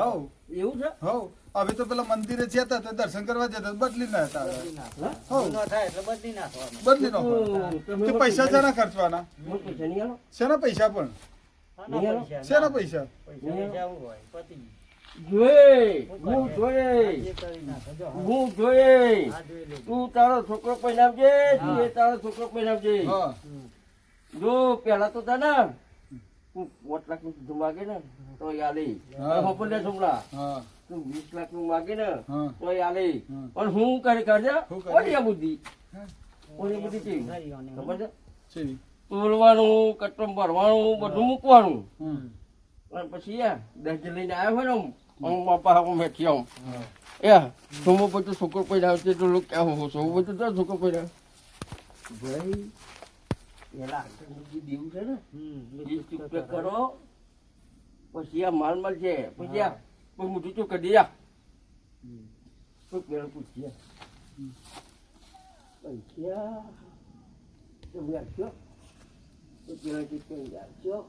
હવ. એવું છે? હવ. હવે તો પેલા મંદિરે છે તો દર્શન કરવા જતા બદલી ના હતા બદલી નાખો. હવ. ગુનો થાય એટલે બદલી નાખવાનું. બદલી નો તો પૈસા શેના ખર્ચવાના? શેના પૈસા પણ? શેના પૈસા? શું હું કરે? જે કરી નાખો, જો હા. તું તારો છોકરો પહેરાવજે તું હા. એ તારો છોકરો પહેરાવજે. જો પેલા તો તને પાંચ લાખનું સીધું માગે ને તો આલી હા. ખબર છોકરા તું વીસ લાખનું માગે ને તો આલી પણ હું કરી કરજે શું કરે? ઓલી આ બુદ્ધિ. ઓલી બુદ્ધિ કેવી? ખબર છે? બોલવાનું કટમ ભરવાનું બધું મૂકવાનું. અને પછી યા દસ લઈને આવ્યો હોય ને હું બાપા હું મેઠી આમ. યા તું બધું છોકરો પહેરાવ છે તો લોકો ક્યાં હો છો હું બધું તો છોકરો પૈડા. ભાઈ પેલા દેવું છે ને. કરો. પછી આ માલ માલ છે. પછી આ મોટું તો કઢી આ. પેલા પૂછીએ. પૈસા તમે આપશો પેલા ચૂકવી આપશો